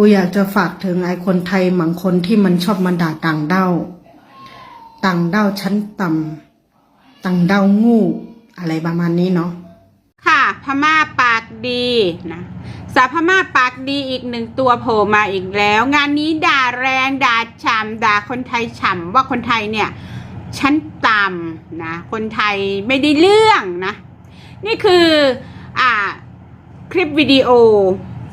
กูอยากจะฝากถึงไอ้คนไทยบางคนที่มันชอบมาด่าต่างด้าวต่างด้าวชั้นต่ำต่างด้าวงูอะไรประมาณนี้เนาะค่ะ พม่าปากดีนะสาวพม่าปากดีอีกหนึ่งตัวโผล่มาอีกแล้ว งานนี้ด่าแรงด่าฉ่ำด่าคนไทยฉ่ำว่าคนไทยเนี่ยชั้นต่ำนะคนไทยไม่ได้เรื่องนะ นี่คืออ่าคลิปวิดีโอ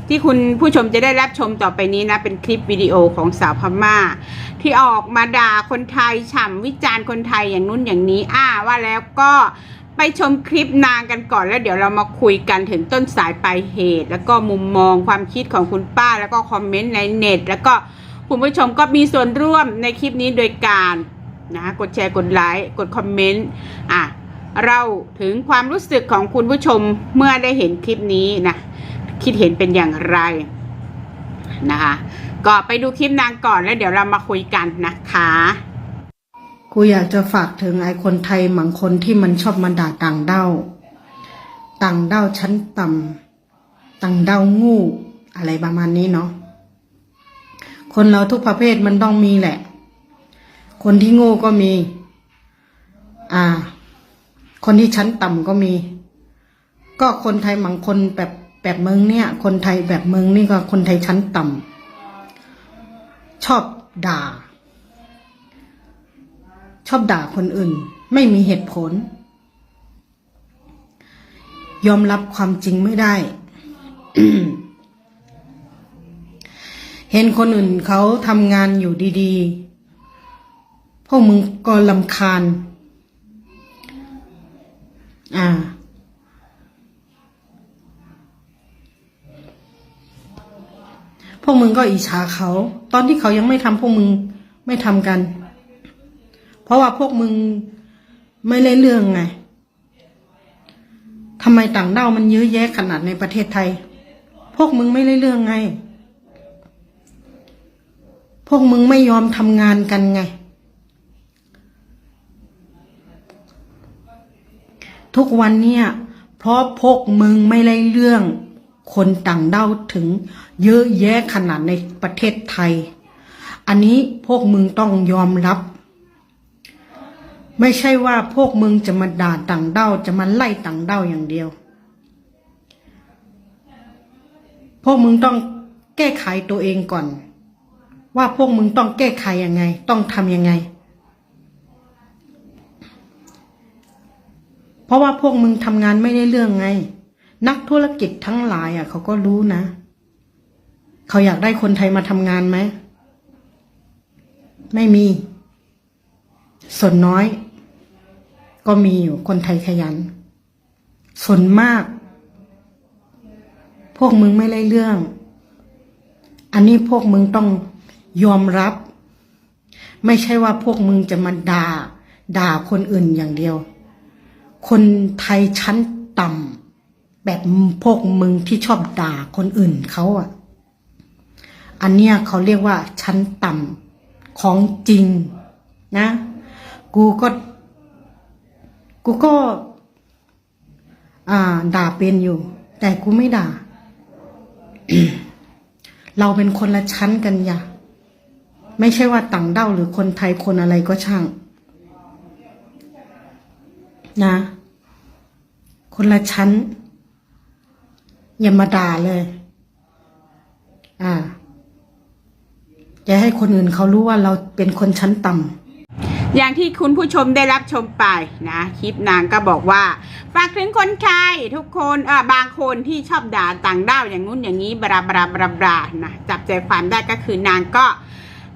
ที่คุณผู้ชมจะได้รับชมต่อไปนี้นะ เป็นคลิปวิดีโอของสาวพม่า ที่ออกมาด่าคนไทยฉ่ำวิจารณ์คนไทยอย่างนู้นอย่างนี้อ่าว่าแล้วก็ไปชมคลิปนางกันก่อนแล้วเดี๋ยวเรามาคุยกันถึงต้นสายปลายเหตุ แล้วก็มุมมองความคิดของคุณป้า แล้วก็คอมเมนต์ในเน็ต แล้วก็คุณผู้ชมก็มีส่วนร่วมในคลิปนี้โดยการนะกดแชร์กดไลค์กดคอมเมนต์อะเราถึงความรู้สึกของคุณผู้ชมเมื่อได้เห็นคลิปนี้นะ คิดเห็นเป็นอย่างไรนะคะ ก็ไปดูคลิปนางก่อนแล้วเดี๋ยวเรามาคุยกันนะคะกูอยากจะฝากถึงไอ้คนไทยบางคนที่มันชอบมาด่าต่างด้าวต่างด้าวชั้นต่ำต่างด้าวงูอะไรประมาณนี้เนาะคนเราทุกประเภทมันต้องมีแหละ คนที่โง่ก็มี อ่า คนที่ชั้นต่ำก็มี ก็คนไทยบางคนแบบ แบบมืองเนี่ย คนไทยแบบมืองนี่ก็คนไทยชั้นต่ำชอบด่า ชอบด่าคนอื่น ไม่มีเหตุผล ยอมรับความจริงไม่ได้ เห็นคนอื่นเขาทำงานอยู่ดีๆพวกมึงก็ลำคาญ อ่า พวกมึงก็อิจฉาเขา ตอนที่เขายังไม่ทำพวกมึงไม่ทำกัน เพราะว่าพวกมึงไม่เล่นเรื่องไงทำไมต่างด้าวมันเยอะแยะขนาดในประเทศไทย พวกมึงไม่เล่นเรื่องไง พวกมึงไม่ยอมทำงานกันไง ทุกวันเนี่ย เพราะพวกมึงไม่เล่นเรื่อง คนต่างด้าวถึงเยอะแยะขนาดในประเทศไทย อันนี้พวกมึงต้องยอมรับ ไม่ใช่ว่าพวกมึงจะมาด่าต่างด้าวจะมาไล่ต่างด้าวอย่างเดียว พวกมึงต้องแก้ไขตัวเองก่อน ว่าพวกมึงต้องแก้ไขยังไง ต้องทำยังไง เพราะว่าพวกมึงทำงานไม่ได้เรื่องไง นักธุรกิจทั้งหลายอะเขาก็รู้นะ เขาอยากได้คนไทยมาทำงานไหม ไม่มี ส่วนน้อย ก็มีอยู่คนไทยขยัน ส่วนมาก พวกมึงไม่ได้เรื่อง อันนี้พวกมึงต้องยอมรับ ไม่ใช่ว่าพวกมึงจะมาด่า ด่าคนอื่นอย่างเดียว คนไทยชั้นต่ำ แบบพวกมึงที่ชอบด่าคนอื่นเขาอะ อันเนี้ยเขาเรียกว่าชั้นต่ำของจริงนะ กูก็ กูก็ อ่า ด่าเป็นอยู่ แต่กูไม่ด่า เราเป็นคนละชั้นกันอย่าไม่ใช่ว่าต่างด้าวหรือคนไทยคนอะไรก็ช่าง นะ คนละชั้น อย่ามาด่าเลย อ่าจะให้คนอื่นเขารู้ว่าเราเป็นคนชั้นต่ำ อย่างที่คุณผู้ชมได้รับชมไปนะ คลิปนางก็บอกว่า ฝากถึงคนไทยทุกคนเออบางคนที่ชอบด่าต่างด้าวอย่างงู้นอย่างนี้บราบราบราบรานะจับใจความได้ก็คือนางก็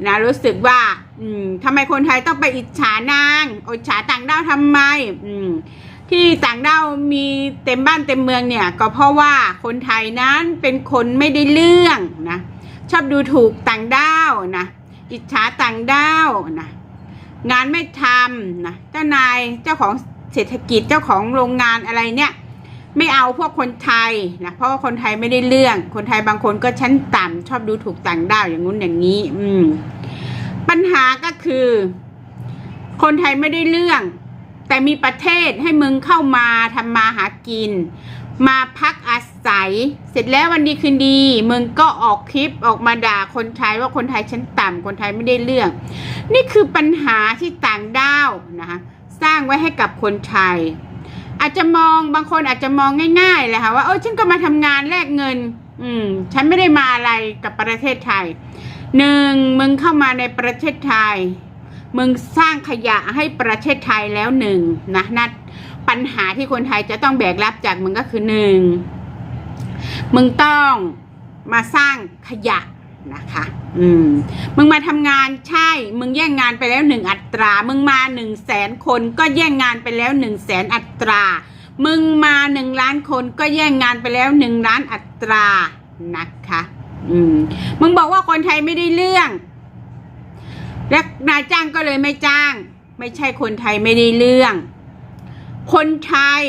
นะรู้สึกว่าอืมทำไมคนไทยต้องไปอิจฉานางอิจฉาต่างด้าวทำไม อืม ที่ต่างด้าวมีเต็มบ้านเต็มเมืองเนี่ย ก็เพราะว่าคนไทยนั้นเป็นคนไม่ได้เรื่องนะชอบดูถูกต่างด้าวนะอิจฉาต่างด้าวนะงานไม่ทำนะเจ้านายเจ้าของเศรษฐกิจเจ้าของโรงงานอะไรเนี่ย ไม่เอาพวกคนไทยนะเพราะว่าคนไทยไม่ได้เรื่อง คนไทยบางคนก็ชั้นต่ำชอบดูถูกต่างด้าวอย่างงู้นอย่างนี้ อืม ปัญหาก็คือ คนไทยไม่ได้เรื่อง แต่มีประเทศให้มึงเข้ามาทำมาหากิน มาพักอาศัย เสร็จแล้ววันดีคืนดี มึงก็ออกคลิปออกมาด่าคนไทยว่าคนไทยชั้นต่ำคนไทยไม่ได้เรื่อง นี่คือปัญหาที่ต่างด้าวนะคะสร้างไว้ให้กับคนไทย อาจจะมองบางคนอาจจะมองง่ายๆเลยค่ะว่าเออฉันก็มาทำงานแลกเงิน อืม ฉันไม่ได้มาอะไรกับประเทศไทยหนึ่งมึงเข้ามาในประเทศไทย มึงสร้างขยะให้ประเทศไทยแล้วหนึ่งนะนัดปัญหาที่คนไทยจะต้องแบกรับจากมึงก็คือหนึ่งมึงต้องมาสร้างขยะนะคะ อืม มึงมาทำงานใช่ มึงแย่งงานไปแล้วหนึ่งอัตรา มึงมาหนึ่งแสนคนก็แย่งงานไปแล้วหนึ่งแสนอัตรา มึงมาหนึ่งล้านคนก็แย่งงานไปแล้วหนึ่งล้านอัตรานะคะ อืม มึงบอกว่าคนไทยไม่ได้เรื่อง และนายจ้างก็เลยไม่จ้าง ไม่ใช่คนไทยไม่ได้เรื่อง คนไทย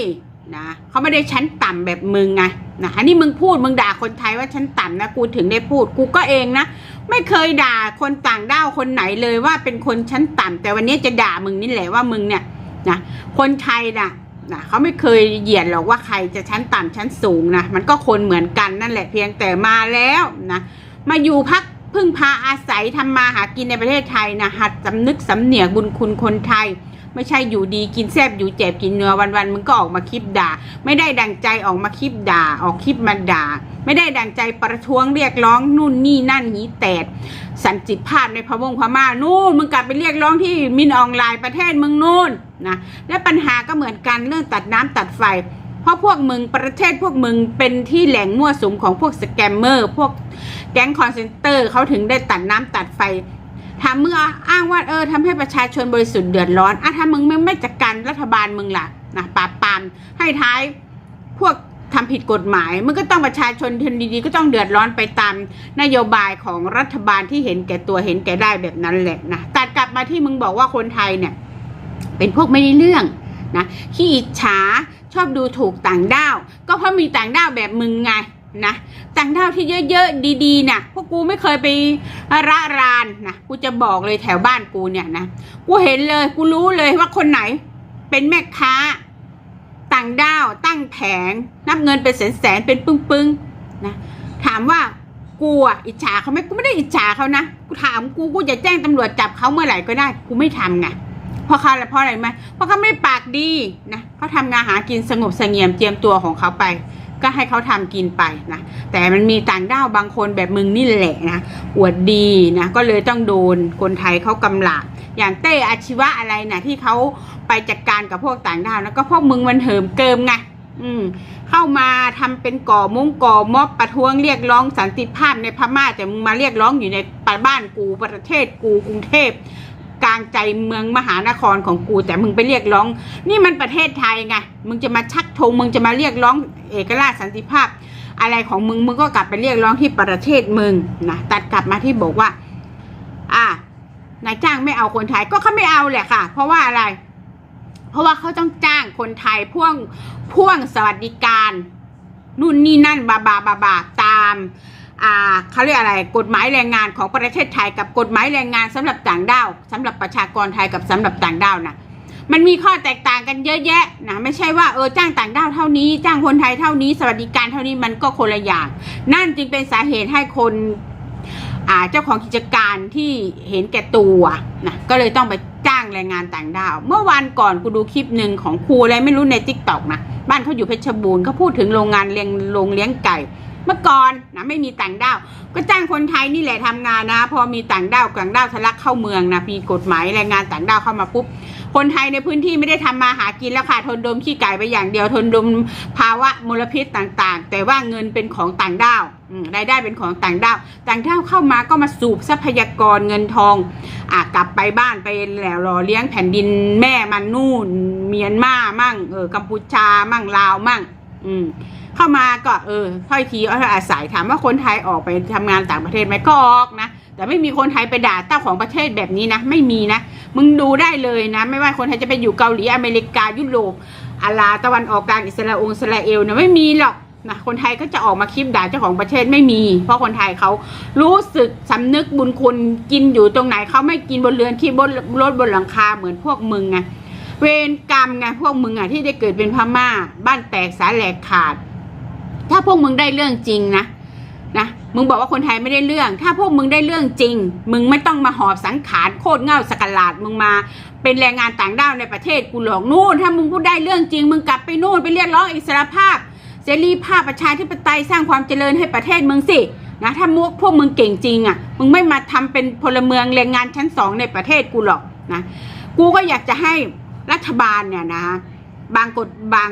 นะเขาไม่ได้ชั้นต่ำแบบมึงไงนะอันนี้มึงพูดมึงด่าคนไทยว่าชั้นต่ำนะกูถึงได้พูดกูก็เองนะไม่เคยด่าคนต่างด้าวคนไหนเลยว่าเป็นคนชั้นต่ำแต่วันนี้จะด่ามึงนี่แหละว่ามึงเนี่ยนะคนไทยนะนะเขาไม่เคยเหยียดหรอกว่าใครจะชั้นต่ำชั้นสูงนะมันก็คนเหมือนกันนั่นแหละเพียงแต่มาแล้วนะมาอยู่พัก พึ่งพาอาศัยทำมาหากินในประเทศไทยนะหัดสำนึกสำเนียกบุญคุณคนไทย ไม่ใช่อยู่ดีกินแซบอยู่เจ็บกินเนื้อวันๆมึงก็ออกมาคลิปด่า ไม่ได้ดังใจออกมาคลิปด่า ออกคลิปมาด่า ไม่ได้ดังใจประท้วงเรียกร้องนู่นนี่นั่นหีแตดสันติภาพในพะวงพม่านู่นมึงกลับไปเรียกร้องที่มินออนไลน์ประเทศมึงนู่นนะและปัญหาก็เหมือนกันเรื่องตัดน้ำตัดไฟเพราะพวกมึงประเทศพวกมึงเป็นที่แหล่งมั่วสุมของพวกสแกมเมอร์พวก แก๊งคอนเซนเตอร์เขาถึงได้ตัดน้ำตัดไฟถามมึงอะอ้างว่าเออทำให้ประชาชนบริสุทธิ์เดือดร้อนอะถ้ามึงไม่จัดการรัฐบาลมึงล่ะนะปราบปรามให้ท้ายพวกทำผิดกฎหมายมึงก็ต้องประชาชนทนดีๆ ก็ต้องเดือดร้อนไปตามนโยบายของรัฐบาลที่เห็นแก่ตัวเห็นแก่ได้แบบนั้นแหละนะตัดกลับมาที่มึงบอกว่าคนไทยเนี่ย เป็นพวกไม่ได้เรื่องนะขี้อิจฉาชอบดูถูกต่างด้าว ก็เพราะมีต่างด้าวแบบมึงไง นะต่างด้าวที่เยอะๆดีๆนะพวกกูไม่เคยไประรานนะกูจะบอกเลยแถวบ้านกูเนี่ยนะกูเห็นเลยกูรู้เลยว่าคนไหนเป็นแม่ค้า ต่างด้าวตั้งแผง นับเงินเป็นแสนๆเป็นปึ้งๆนะถามว่ากูอะอิจฉาเขาไหมกูไม่ได้อิจฉาเขานะกูถามกูกูจะแจ้งตำรวจจับเขาเมื่อไหร่ก็ได้ กูไม่ทำไงเพราะเขาเพราะอะไรไหมเพราะเขาไม่ปากดีนะเขาทำงานหากินสงบเสงี่ยมเจียมตัวของเขาไป ก็ให้เขาทำกินไปนะแต่มันมีต่างด้าวบางคนแบบมึงนี่แหละนะอวดดีนะก็เลยต้องโดนคนไทยเขากำลาบอย่างเต้อาชีวะอะไรนะที่เขาไปจัดการกับพวกต่างด้าวนะก็พวกมึงมันเหิมเกิมไงอืมเข้ามาทำเป็นก่อมุ้งก่อม็อบประท้วงเรียกร้องสันติภาพในพม่าแต่มึงมาเรียกร้องอยู่ในบ้านกูประเทศกูกรุงเทพ กลางใจเมืองมหานครของกู แต่มึงไปเรียกร้อง นี่มันประเทศไทยไงมึงจะมาชักธงมึงจะมาเรียกร้องเอกราชสันติภาพ อะไรของมึงมึงก็กลับไปเรียกร้องที่ประเทศมึงนะตัดกลับมาที่บอกว่า อ่านายจ้างไม่เอาคนไทยก็เขาไม่เอาแหละค่ะ เพราะว่าอะไร เพราะว่าเขาต้องจ้างคนไทยพ่วงพ่วงสวัสดิการ นู่นนี่นั่นบาบาบาบาตาม เขาเรียกอะไรกฎหมายแรงงานของประเทศไทยกับกฎหมายแรงงานสำหรับต่างด้าวสำหรับประชากรไทยกับสำหรับต่างด้าวนะมันมีข้อแตกต่างกันเยอะแยะนะไม่ใช่ว่าเออจ้างต่างด้าวเท่านี้ จ้างคนไทยเท่านี้ สวัสดิการเท่านี้มันก็คนละอย่าง นั่นจึงเป็นสาเหตุให้คนอ่าเจ้าของกิจการที่เห็นแก่ตัวนะก็เลยต้องไปจ้างแรงงานต่างด้าว เมื่อวันก่อนกูดูคลิปหนึ่งของครูอะไรไม่รู้ในทิกตอกนะบ้านเขาอยู่เพชรบูรณ์เขาพูดถึงโรงงานเลี้ยงโรงเลี้ยงไก่ มื่อก่อนนะไม่มีต่างด้าว ก็จ้างคนไทยนี่แหละทำงานนะ พอมีต่างด้าวต่างด้าวทะลักเข้าเมืองนะมีกฎหมายแรงงานต่างด้าวเข้ามาปุ๊บคนไทยในพื้นที่ไม่ได้ทำมาหากินแล้วค่ะทนดมขี้ไก่ไปอย่างเดียวทนดมภาวะมลพิษต่างๆ แต่ว่าเงินเป็นของต่างด้าวรายได้เป็นของต่างด้าว ต่างด้าวเข้ามาก็มาสูบทรัพยากรเงินทองอกลับไปบ้านไปแล้วรอเลี้ยงแผ่นดินแม่มันนู่น เมียนมามั่งเออกัมพูชามั่งลาวมั่ง อืม เข้ามาก็เออถ้อยทีอาศัยถามว่าคนไทยออกไปทำงานต่างประเทศไหมก็ออกนะแต่ไม่มีคนไทยไปด่าเจ้าของประเทศแบบนี้นะไม่มีนะมึงดูได้เลยนะ ไม่ว่าคนไทยจะไปอยู่เกาหลีอเมริกายุโรปอาลาตะวันออกกลางอิสราเอลอิสราเอลเนี่ยไม่มีหรอกนะคนไทยก็จะออกมาคลิปด่าเจ้าของประเทศไม่มี เพราะคนไทยเขารู้สึกสำนึกบุญคุณกินอยู่ตรงไหนเขาไม่กินบนเรือนที่บนรถบนหลังคาเหมือนพวกมึงไงเวรกรรมไงพวกมึงอะที่ได้เกิดเป็นพม่า บ้านแตกสาแหลกขาด ถ้าพวกมึงได้เรื่องจริงนะนะมึงบอกว่าคนไทยไม่ได้เรื่อง ถ้าพวกมึงได้เรื่องจริง มึงไม่ต้องมาหอบสังขารโคตรเง่าสกัลาดมึงมา เป็นแรงงานต่างด้าวในประเทศกูหรอกนู่น ถ้ามึงพูดได้เรื่องจริง มึงกลับไปนู่นไปเรียกร้องอิสรภาพเสรีภาพประชาธิปไตยสร้างความเจริญให้ประเทศมึงสินะถ้ามุกพวกมึงเก่งจริงอะมึงไม่มาทำเป็นพลเมืองแรงงานชั้นสองในประเทศกูหรอกนะกูก็อยากจะให้รัฐบาลเนี่ยนะบางกฎบาง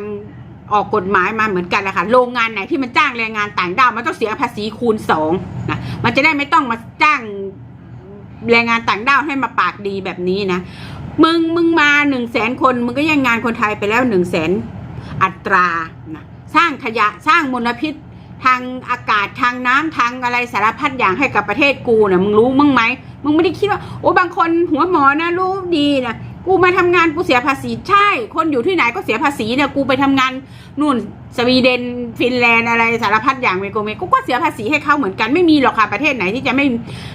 ออกกฎหมายมาเหมือนกันแหละค่ะโรงงานไหนที่มันจ้างแรงงานต่างด้าวมันต้องเสียภาษีคูณสองนะมันจะได้ไม่ต้องมาจ้างแรงงานต่างด้าวให้มาปากดีแบบนี้นะมึงมึงมาหนึ่งแสนคนมึงก็ย่งงานคนไทยไปแล้วหนึ่งแสนอัตรานะสร้างขยะสร้างมลพิษทางอากาศทางน้ำทางอะไรสารพัดอย่างให้กับประเทศกูเนี่ยมึงรู้มั้งไหมมึงไม่ได้คิดว่า โอ้บางคนหัวหมอนะรู้ดีนะ กูมาทำงานกูเสียภาษีใช่ คนอยู่ที่ไหนก็เสียภาษีเนี่ยกูไปทำงานนู่นสวีเดนฟินแลนด์อะไรสารพัดอย่างเมโกเมกูก็เสียภาษีให้เขาเหมือนกันไม่มีหรอกค่ะประเทศไหนที่จะไม่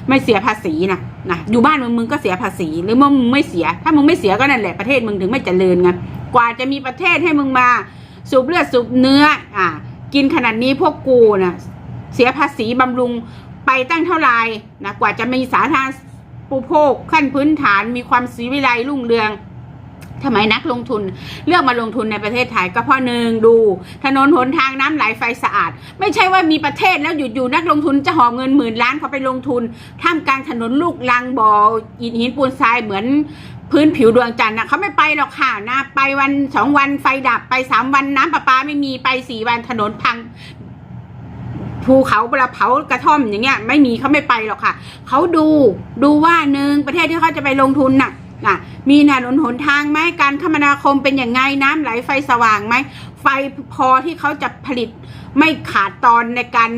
ไม่เสียภาษีนะนะอยู่บ้านมึงมึงก็เสียภาษีหรือมึงไม่เสีย ถ้ามึงไม่เสียก็นั่นแหละประเทศมึงถึงไม่เจริญไงกว่าจะมีประเทศให้มึงมาสูบเลือดสูบเนื้ออ่ากินขนาดนี้พวกกูนะ่ะเสียภาษีบำรุงไปตั้งเท่าไหร่นะกว่าจะมีสาธารณ ปูโภคขั้นพื้นฐานมีความสีวิไลรุ่งเรืองทำไมนักลงทุนเลือกมาลงทุนในประเทศไทยก็เพราะหนึ่งดู ถนนหนทางน้ำไหลไฟสะอาด ไม่ใช่ว่ามีประเทศแล้วหยุดอยู่นักลงทุนจะหอบเงินหมื่นล้านเขาไปลงทุนท่ามกลางถนนลูกลังบ่ออิฐหินปูนทรายเหมือนพื้นผิวดวงจันทร์นะเขาไม่ไปหรอกค่ะนะ ไปวันสองวันไฟดับไปสามวันน้ำประปาไม่มีไปสี่วันถนนพัง ภูเขาเวลาเผากระท่อมอย่างเงี้ย ไม่มีเขาไม่ไปหรอกค่ะเขาดูดูว่าหนึ่งประเทศที่เขาจะไปลงทุนน่ะน่ะมีถนนหนทางไหมการคมนาคมเป็นอย่างไงน้ำไหลไฟสว่างไหมไฟพอที่เขาจะผลิตไม่ขาดตอนในการ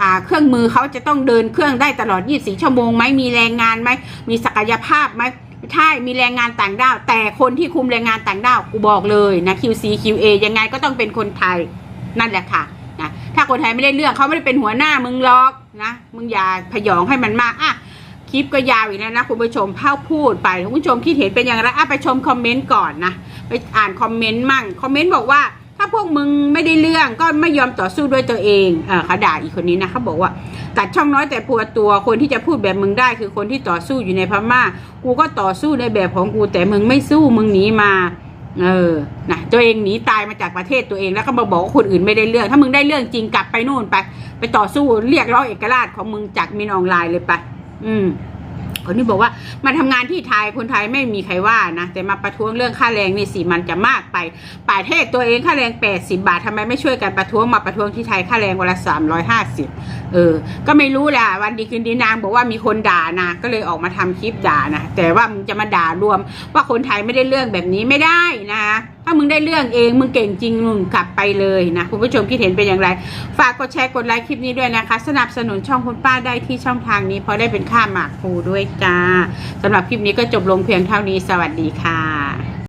อ่าเครื่องมือเขาจะต้องเดินเครื่องได้ตลอด 24 ชั่วโมงไหมมีแรงงานไหมมีศักยภาพไหมใช่มีแรงงานต่างด้าว แต่คนที่คุมแรงงานต่างด้าวกูบอกเลยนะ QC QA ยังไงก็ต้องเป็นคนไทยนั่นแหละค่ะ ถ้าคนไทยไม่ได้เรื่องเขาไม่ได้เป็นหัวหน้ามึงหรอกนะมึงอย่าพยองให้มันมากอะคลิปก็ยาวอีกแล้วนะคุณผู้ชมเผ่าพูดไปคุณผู้ชมคิดเห็นเป็นอย่างไรอะไปชมคอมเมนต์ก่อนนะไปอ่านคอมเมนต์มั่งคอมเมนต์บอกว่า ถ้าพวกมึงไม่ได้เรื่องก็ไม่ยอมต่อสู้ด้วยตัวเองเออเขาด่าอีกคนนี้นะเขาบอกว่าตัดช่องน้อยแต่พัวตัวคนที่จะพูดแบบมึงได้คือคนที่ต่อสู้อยู่ในพม่ากูก็ต่อสู้ในแบบของกูแต่มึงไม่สู้มึงหนีมา เออนะตัวเองหนีตายมาจากประเทศตัวเองแล้วก็มาบอกว่าคนอื่นไม่ได้เรื่อง ถ้ามึงได้เรื่องจริงกลับไปนู่นไป ไปต่อสู้เรียกร้องเอกราชของมึงจากมินออนไลน์เลยไป อืม คนที่บอกว่ามาทำงานที่ไทยคนไทยไม่มีใครว่านะแต่มาประท้วงเรื่องค่าแรงนี่สิมันจะมากไปประเทศตัวเองค่าแรงแปดสิบาททำไมไม่ช่วยกันประท้วงมาประท้วงที่ไทยค่าแรงวันละสามร้อยห้าสิบเออ ก็ไม่รู้แหละวันดีคืนดีนางบอกว่ามีคนด่านะก็เลยออกมาทำคลิปด่านะแต่ว่ามึงจะมาด่ารวมว่าคนไทยไม่ได้เรื่องแบบนี้ไม่ได้นะ ถ้ามึงได้เรื่องเองมึงเก่งจริงมึงกลับไปเลยนะคุณผู้ชมคิดเห็นเป็นอย่างไร ฝากกดแชร์กดไลค์คลิปนี้ด้วยนะคะ สนับสนุนช่องคุณป้าได้ที่ช่องทางนี้เพราะได้เป็นค่าหมากครูด้วยจ้าสำหรับคลิปนี้ก็จบลงเพียงเท่านี้สวัสดีค่ะ